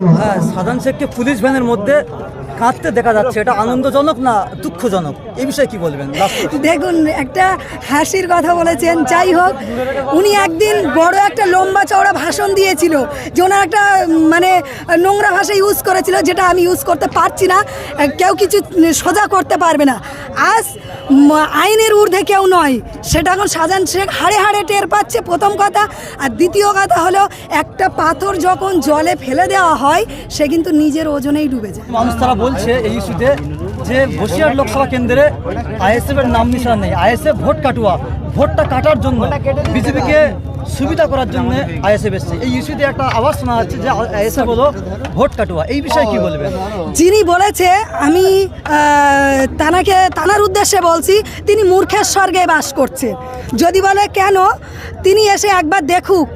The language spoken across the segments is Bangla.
হ্যাঁ সাধারণ শেখকে পুলিশ ভ্যানের মধ্যে কাঁদতে দেখা যাচ্ছে। এটা আনন্দজনক না দুঃখজনক? এই বিষয়ে কি বলবেন? দেখুন, একটা হাসির কথা বলেছেন। যাই হোক, উনি একদিন বড় একটা লম্বা চওড়া ভাষণ দিয়েছিল, যে ওনার একটা মানে নোংরা ভাষা ইউজ করেছিল, যেটা আমি ইউজ করতে পারছি না। কেউ কিছু সোজা করতে পারবে না। আজ আইনের ঊর্ধ্বে কেউ নয়। সেটা এখন সাজান শেখ হাড়ে হাড়ে টের পাচ্ছে। প্রথম কথা। আর দ্বিতীয় কথা হলো, একটা পাথর যখন জলে ফেলে দেওয়া হয়, সে কিন্তু নিজের ওজনেই ডুবে যায়। মানুষ তারা বলছে এই ইস্যুতে যে বসিরহাট লোকসভা কেন্দ্রে আইএসএফ এর নাম নিশান নেই। আইএসএফ ভোট কাটুয়া। ভোটটা কাটার জন্য বিজেপিকে সুবিধা করার জন্য আইএসএফ এসছে। এই ইস্যুতে একটা আওয়াজ শোনা যাচ্ছে যে আইএসএফ হলো ভোট কাটুয়া। এই বিষয়ে কি বলবেন? যিনি বলেছে, আমি তানাকে, তানার উদ্দেশ্যে বলছি, তিনি মূর্খের স্বর্গে বাস করছে যদি বলে কেন, তিনি এসে একবার দেখুক।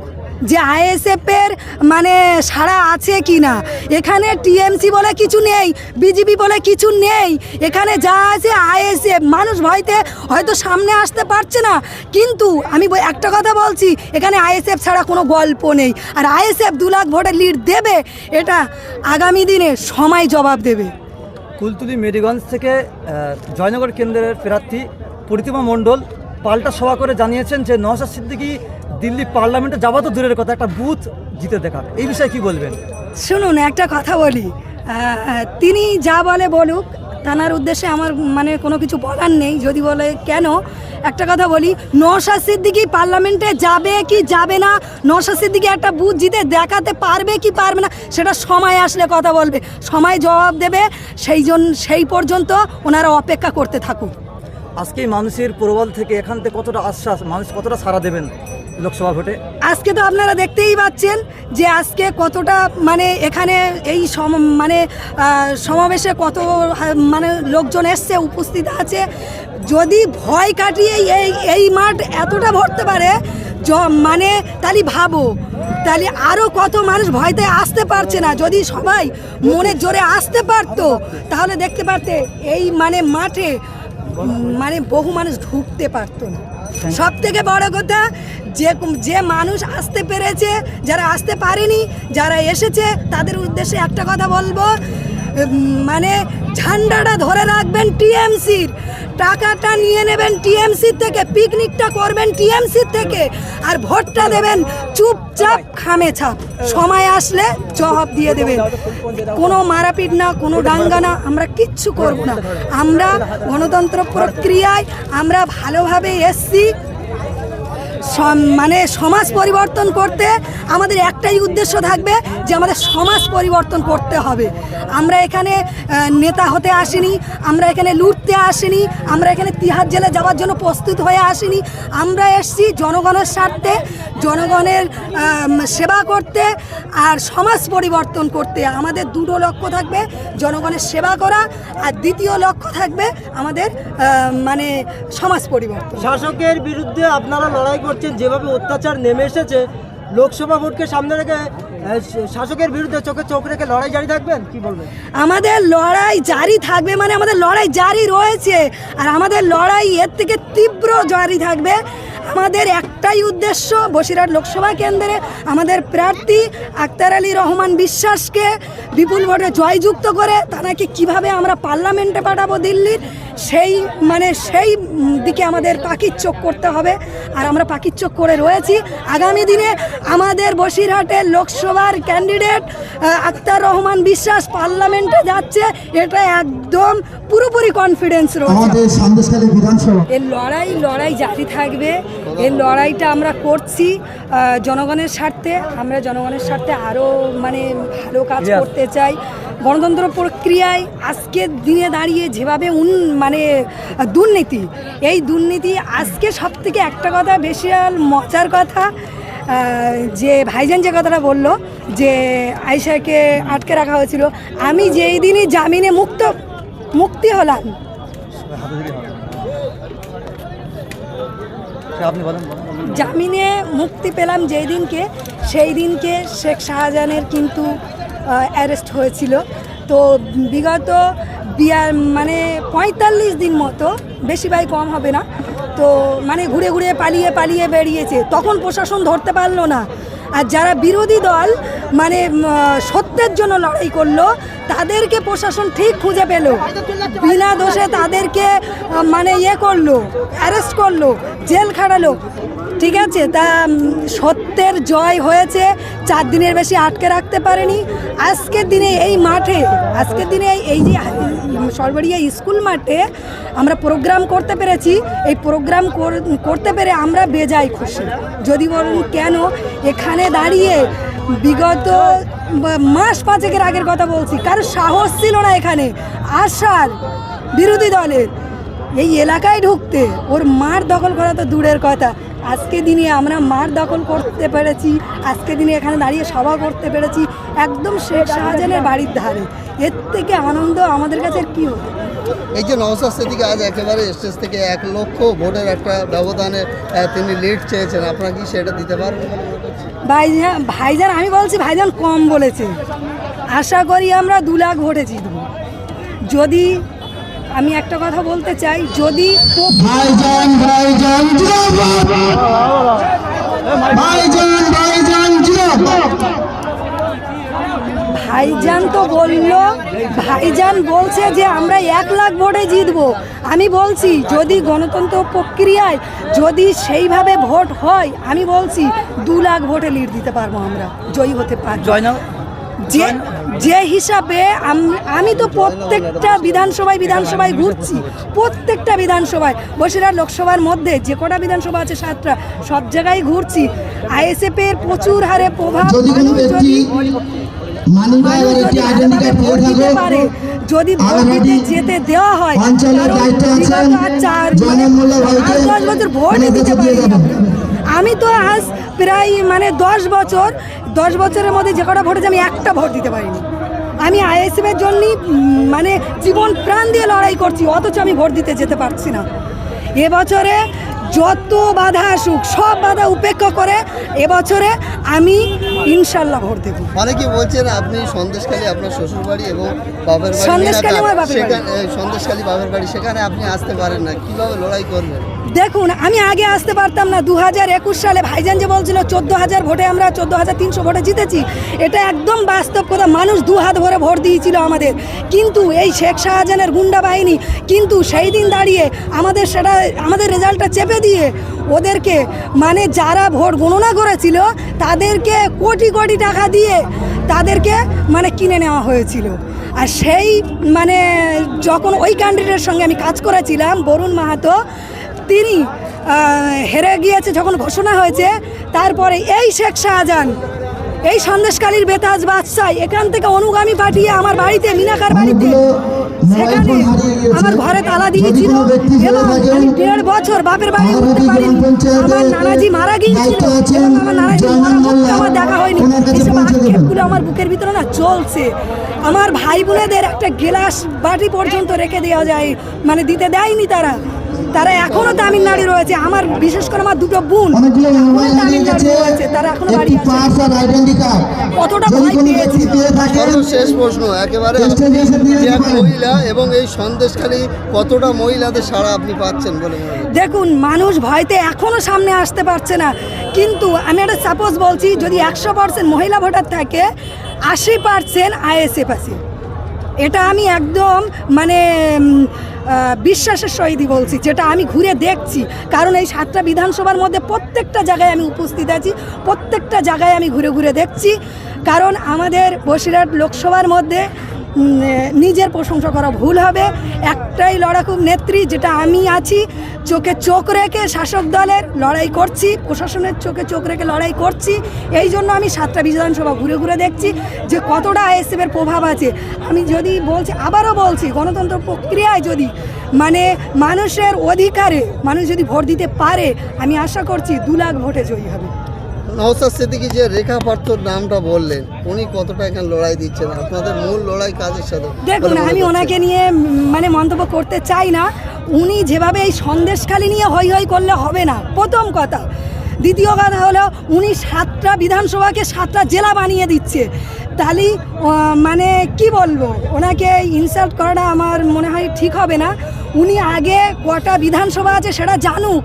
যে আইএসএফ এর মানে সারা আছে কি না এখানে টিএমসি বলে কিছু নেই বিজেপি বলে কিছু নেই। এখানে যা আছে আইএসএফ। মানুষ ভয়তে হয়তো সামনে আসতে পারছে না। কিন্তু আমি একটা কথা বলছি, এখানে আইএসএফ ছাড়া কোনো গল্প নেই। আর আইএসএফ দু লাখ ভোটের লিড দেবে, এটা আগামী দিনে সময় জবাব দেবে। কুলতুলি মেডিগঞ্জ থেকে জয়নগর কেন্দ্রের প্রার্থী প্রতিমা মণ্ডল পাল্টা সভা করে জানিয়েছেন যে নওশাদ সিদ্দিকী দিল্লি পার্লামেন্টে যাওয়া তো দূরের কথা একটা বুথ জিতে দেখা এই বিষয়ে কি বলবেন? শুনুন একটা কথা বলি। তিনি যা বলে বলুক তানার উদ্দেশ্যে আমার মানে কোনো কিছু বলার নেই। যদি বলে কেন? একটা কথা বলি নশা সিদ্দিকি পার্লামেন্টে যাবে কি যাবে না? নশা সিদ্দিকি একটা বুথ জিতে দেখাতে পারবে কি পারবে না? সেটা সময় আসলে কথা বলবে। সময় জবাব দেবে সেই জন্য সেই পর্যন্ত ওনারা অপেক্ষা করতে থাকুক। আজকে মানুষের প্রবল থেকে এখান থেকে কতটা আশ্বাস মানুষ কতটা সাড়া দেবেন? লোকসভা ভোটে। আজকে তো আপনারা দেখতেই পাচ্ছেন যে আজকে কতটা মানে এখানে এই সম মানে সমাবেশে কত মানে লোকজন এসছে, উপস্থিত আছে। যদি ভয় কাটিয়ে এই এই মাঠ এতটা ভরতে পারে মানে তাহলে ভাবো, তাহলে আরও কত মানুষ ভয়তে আসতে পারছে না। যদি সবাই মনের জোরে আসতে পারতো, তাহলে দেখতে পারতে এই মানে মাঠে মানে বহু মানুষ ঢুকতে পারতো না। সব থেকে বড় কথা, যে যে মানুষ আসতে পেরেছে, যারা আসতে পারেনি, যারা এসেছে, তাদের উদ্দেশ্যে একটা কথা বলব মানে ঝান্ডাটা ধরে রাখবেন টিএমসির। টাকাটা নিয়ে নেবেন টিএমসি থেকে, পিকনিকটা করবেন টিএমসি থেকে, আর ভোটটা দেবেন চুপচাপ খামে ছাপ সময় আসলে জবাব দিয়ে দেবেন। কোনো মারাপিট না, কোনো ডাঙ্গা না, আমরা কিচ্ছু করব না। আমরা গণতন্ত্র প্রক্রিয়ায় আমরা ভালোভাবে এসছি মানে সমাজ পরিবর্তন করতে আমাদের একটাই উদ্দেশ্য থাকবে যে আমাদের সমাজ পরিবর্তন করতে হবে। আমরা এখানে নেতা হতে আসিনি, আমরা এখানে লুটতে আসিনি, আমরা এখানে তিহার জেলে যাওয়ার জন্য প্রস্তুত হয়ে আসিনি। আমরা এসছি জনগণের স্বার্থে, জনগণের সেবা করতে আর সমাজ পরিবর্তন করতে। আমাদের দুটো লক্ষ্য থাকবে, জনগণের সেবা করা আর দ্বিতীয় লক্ষ্য থাকবে আমাদের মানে সমাজ পরিবর্তন। শাসকের বিরুদ্ধে আপনারা লড়াই করছেন যেভাবে অত্যাচার নেমে এসেছে, লোকসভা ভোটকে সামনে রেখে শাসকের বিরুদ্ধে চোখে চোখ রেখে লড়াই জারি থাকবেন? কি বলবেন? আমাদের লড়াই জারি থাকবে মানে আমাদের লড়াই জারি রয়েছে। আর আমাদের লড়াই এর থেকে তীব্র জারি থাকবে। আমাদের একটাই উদ্দেশ্য বসিরহাট লোকসভা কেন্দ্রে আমাদের প্রার্থী আক্তার আলী রহমান বিশ্বাসকে বিপুল ভোটে জয়যুক্ত করে, তাকে কীভাবে আমরা পার্লামেন্টে পাঠাবো দিল্লির সেই মানে সেই দিকে আমাদের পাখির চোখ করতে হবে। আর আমরা পাখির চোখ করে রয়েছি। আগামী দিনে আমাদের বসিরহাটের লোকসভার ক্যান্ডিডেট আক্তার রহমান বিশ্বাস পার্লামেন্টে যাচ্ছে। এটা একদম পুরোপুরি কনফিডেন্স রয়েছে। আমাদের সন্দেশখালী বিধানসভা। এর লড়াই লড়াই জারি থাকবে। এর লড়াইটা আমরা করছি জনগণের স্বার্থে। আমরা জনগণের স্বার্থে আরও মানে ভালো কাজ করতে চাই। গণতন্ত্র প্রক্রিয়ায় আজকের দিনে দাঁড়িয়ে যেভাবে উন মানে দুর্নীতি এই দুর্নীতি আজকে সব থেকে একটা কথা বেশি আর মজার কথা যে ভাইজান যে কথাটা বলল যে আয়সাকে আটকে রাখা হয়েছিল আমি যেই দিনই জামিনে মুক্ত মুক্তি হলাম। জামিনে মুক্তি পেলাম যেই দিনকে সেই দিনকে শেখ শাহজাহানের কিন্তু অ্যারেস্ট হয়েছিল। তো বিগত বিয়ার মানে পঁয়তাল্লিশ দিন মতো বেশি ভাই কম হবে না। তো মানে ঘুরে ঘুরে পালিয়ে পালিয়ে বেরিয়েছে। তখন প্রশাসন ধরতে পারল না। আর যারা বিরোধী দল মানে সত্যের জন্য লড়াই করল, তাদেরকে প্রশাসন ঠিক খুঁজে পেল। বিনা দোষে তাদেরকে মানে ইয়ে করল অ্যারেস্ট করল, জেল খাটালো। ঠিক আছে, তা সত্যের জয় হয়েছে, চার দিনের বেশি আটকে রাখতে পারেনি। আজকের দিনে এই মাঠে, আজকের দিনে এই- যে সরবরিয়া স্কুল মাঠে আমরা প্রোগ্রাম করতে পেরেছি। এই প্রোগ্রাম কর- করতে পেরে আমরা বেজায় খুশি। যদি বলুন কেন, এখানে দাঁড়িয়ে বিগত মাস পাঁচেকের আগের কথা বলছি কারও সাহস ছিল না এখানে। আসার বিরোধী দলের, এই এলাকায় ঢুকতে, ওর মার দখল করা তো দূরের কথা। আজকে দিনে আমরা মার দখল করতে পেরেছি আজকে দিনে এখানে দাঁড়িয়ে সভা করতে পেরেছি একদম শেখ শাহজাহানের বাড়ির ধারে। এর থেকে আনন্দ আমাদের কাছে কি হতো এই যে নওসাদ সিদ্দিকী আজ একেবারে স্টেজ থেকে এক লক্ষ ভোটের একটা ব্যবধানে তিনি লিড চেয়েছেন। আপনারা কি সেটা দিতে পারবেন ভাইজান ভাইজান আমি বলছি ভাইজান কম বলেছে। আশা করি আমরা দু লাখ ভোটে জিতব। যদি আমি একটা কথা বলতে চাই যদি ভাইজান ভাইজান জিন্দাবাদ। ভাইজান ভাইজান জিন্দাবাদ। ভাইজান তো বলল ভাইজান বলছে যে আমরা এক লাখ ভোটে জিতবো। আমি বলছি যদি গণতন্ত্র প্রক্রিয়ায় যদি সেইভাবে ভোট হয় আমি বলছি দু লাখ ভোটে লিড দিতে পারব আমরা জয়ী হতে পারব। জয়নাল যে যে হিসাবে আমি তো প্রত্যেকটা বিধানসভায় বিধানসভায় ঘুরছি। প্রত্যেকটা বিধানসভায়। বসিরহাট লোকসভার মধ্যে যে কটা বিধানসভা আছে সাতটা সব জায়গায় ঘুরছি। আইএসএফ এর প্রচুর হারে প্রভাব যদি ভোট দিতে যেতে দেওয়া হয় চার দশ বছর ভোট দিতে পারি। আমি তো আজ প্রায় মানে দশ বছর দশ বছরের মধ্যে যে কটা ভোট আমি একটা ভোট দিতে পারিনি। আমি আইএসএফ এর জন্যই মানে জীবন প্রাণ দিয়ে লড়াই করছি অথচ আমি ভোট দিতে যেতে পারছি না। এবছরে যত বাধা আসুক সব বাধা উপেক্ষা করে এবছরে আমি ইনশাল্লাহ ভোট দেবো। অনেকে বলছেন আপনি সন্দেশখালী আপনার শ্বশুরবাড়ি এবং বাপের বাড়ি সন্দেশখালী এলাকা, আমার বাপের বাড়ি। সন্দেশখালী বাপের বাড়ি সেখানে আপনি আসতে পারেন না কীভাবে লড়াই করবেন? দেখুন, আমি আগে আসতে পারতাম না। দু হাজার একুশ সালে ভাইজান যে বলছিল চোদ্দ হাজার ভোটে আমরা চোদ্দ হাজার তিনশো ভোটে জিতেছি, এটা একদম বাস্তব কথা। মানুষ দু হাত ভরে ভোট দিয়েছিল আমাদের। কিন্তু এই শেখ শাহজাহানের গুন্ডা বাহিনী কিন্তু সেই দিন দাঁড়িয়ে আমাদের সেটা, আমাদের রেজাল্টটা চেপে দিয়ে ওদেরকে মানে যারা ভোট গণনা করেছিল, তাদেরকে কোটি কোটি টাকা দিয়ে তাদেরকে মানে কিনে নেওয়া হয়েছিল। আর সেই মানে যখন ওই ক্যান্ডিডেটের সঙ্গে আমি কাজ করেছিলাম, বরুণ মাহাতো তিনি হেরে গিয়েছে যখন ঘোষণা হয়েছে তারপরে এই শেখ শাহজাহান এই সন্দেশকালীর বেতাজ বাদশাহ এখান থেকে অনুগামী পাঠিয়ে আমার বাড়িতে মিনাকার বাড়িতে সেখানে। আমার ঘরে তালা দিয়েছিল এবং আমি দেড় বছর বাপের বাড়ি উঠতে পারিনি। আমার নানাজি মারা গিয়েছিল। এবং আমার নানাজি আমার দেখা হয়নি। আক্ষেপগুলো আমার বুকের ভিতরে না চলছে। আমার ভাই বোনেদের একটা গ্লাস বাটি পর্যন্ত রেখে দেওয়া যায়। মানে দিতে দেয়নি তারা। তারা এখনও তামিলনাড়ু রয়েছে। আমার বিশেষ করে আমার দুটো বোন এখনও তামিলনাড়ু রয়েছে। তারা এখনও বাড়ি কতটা ভয় পেয়েছি। সর্বশেষ প্রশ্ন একেবারে। মহিলা এবং এই সন্দেশখালী কতটা মহিলাদের সারা আপনি পাচ্ছেন বলে দেখুন মানুষ ভয়তে এখনও সামনে আসতে পারছে না। কিন্তু আমি একটা সাপোজ বলছি যদি একশো পার্সেন্ট মহিলা ভোটার থাকে আশি পার্সেন্ট আইএসএফ আছে। এটা আমি একদম মানে বিশ্বাসের সহিতই বলছি, যেটা আমি ঘুরে দেখছি। কারণ এই সাতটা বিধানসভার মধ্যে প্রত্যেকটা জায়গায় আমি উপস্থিত আছি, প্রত্যেকটা জায়গায় আমি ঘুরে ঘুরে দেখছি। কারণ আমাদের বসিরহাট লোকসভার মধ্যে নিজের প্রশংসা করা ভুল হবে। একটাই লড়াকু নেত্রী, যেটা আমি আছি। চোখে চোখ রেখে শাসক দলের লড়াই করছি, প্রশাসনের চোখে চোখ রেখে লড়াই করছি। এই জন্য আমি সাতটা বিধানসভা ঘুরে ঘুরে দেখছি যে কতটা আইএসএফের প্রভাব আছে। আমি যদি বলছি, আবারও বলছি, গণতন্ত্র প্রক্রিয়ায় যদি মানে মানুষের অধিকারে, মানুষ যদি ভোট দিতে পারে, আমি আশা করছি দু লাখ ভোটে জয়ী হবে। নওসাদ সিদ্দিকী যে রেখা পাত্রর নামটা বললেন উনি কতটা এখানে লড়াই দিচ্ছেন? আপনাদের মূল লড়াই কাজের সাথে? দেখুন আমি ওনাকে নিয়ে মানে মন্তব্য করতে চাই না। উনি যেভাবে এই সন্দেশখালি নিয়ে হই হই করলে হবে না। প্রথম কথা। দ্বিতীয় কথা হলো উনি সাতটা বিধানসভাকে সাতটা জেলা বানিয়ে দিচ্ছে। তাহলে মানে কি বলব? ওনাকে ইনসাল্ট করাটা আমার মনে হয় ঠিক হবে না। উনি আগে কটা বিধানসভা আছে সেটা জানুক।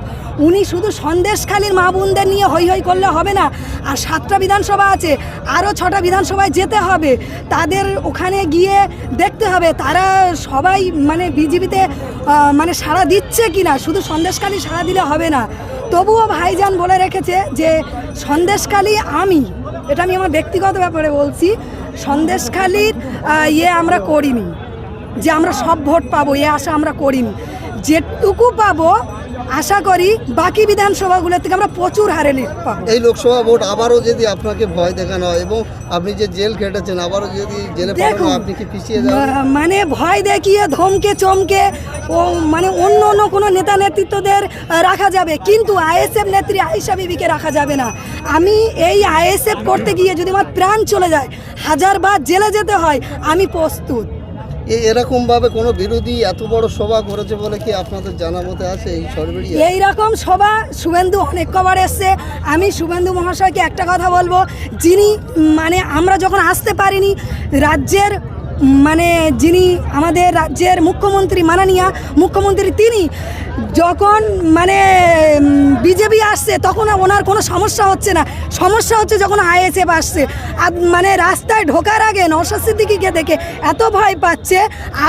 উনি শুধু সন্দেশখালীর মা বোনদের নিয়ে হই হই করলে হবে না। আর সাতটা বিধানসভা আছে, আরও ছটা বিধানসভায় যেতে হবে। তাদের ওখানে গিয়ে দেখতে হবে, তারা সবাই মানে বিজেপিতে মানে সাড়া দিচ্ছে কি না শুধু সন্দেশখালী সাড়া দিলে হবে না। তবুও ভাইজান বলে রেখেছে যে, সন্দেশখালী আমি, এটা আমি আমার ব্যক্তিগত ব্যাপারে বলছি, সন্দেশখালীর ইয়ে আমরা করিনি। যে আমরা সব ভোট পাবো, এ আশা আমরা করিনি। যেটুকু পাবো আশা করি বাকি বিধানসভাগুলোর থেকে আমরা প্রচুর হারে লিড পাবো। এই লোকসভা ভোট আবারও যদি আপনাকে ভয় দেখানো হয় এবং আপনি যে জেল খেটেছেন আবারও যদি জেলে পাঠানো আপনি কি পিছিয়ে যাবেন? মানে ভয় দেখিয়ে ধমকে চমকে ও মানে অন্য অন্য কোনো নেতা নেতৃত্বদের রাখা যাবে। কিন্তু আইএসএফ নেত্রী আয়েশা বিবিকে রাখা যাবে না। আমি এই আইএসএফ করতে গিয়ে যদি আমার প্রাণ চলে যায় হাজার বার জেলে যেতে হয় আমি প্রস্তুত। এরকমভাবে কোনো বিরোধী এত বড় সভা করেছে বলে কি আপনাদের জানা মতে আছে এই সরবেরিয়া? এই রকম সভা শুভেন্দু অনেক কবার এসছে। আমি শুভেন্দু মহাশয়কে একটা কথা বলব, যিনি মানে আমরা যখন আসতে পারিনি, রাজ্যের মানে যিনি আমাদের রাজ্যের মুখ্যমন্ত্রী মাননীয়া, মুখ্যমন্ত্রী তিনি যখন মানে বিজেপি আসছে তখন ওনার কোনো সমস্যা হচ্ছে না। সমস্যা হচ্ছে যখন আইএসএফ আসছে। আর মানে রাস্তায় ঢোকার আগে নওশাদ সিদ্দিকিকে দেখে এত ভয় পাচ্ছে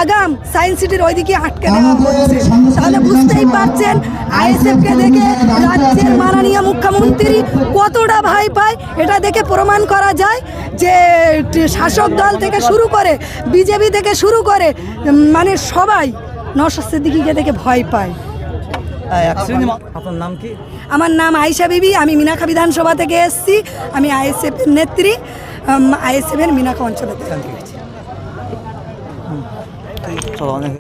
আগাম সায়েন্স সিটির ওইদিকে আটকে দেওয়া হচ্ছে। তাহলে বুঝতেই পারছেন আইএসএফকে দেখে রাজ্যের মাননীয় মুখ্যমন্ত্রী কতটা ভয় পায় এটা দেখে প্রমাণ করা যায় যে শাসক দল থেকে শুরু করে বিজেপি থেকে শুরু করে মানে সবাই নওশাদ সিদ্দিকিকে দেখে ভয় পায়। এক শ্রেণি আপনার নাম কি? আমার নাম আয়েশা বিবি আমি মিনাখা বিধানসভা থেকে এসেছি। আমি আইএসএফ নেত্রী আইএসএফের মিনাখা অঞ্চলে থেকে।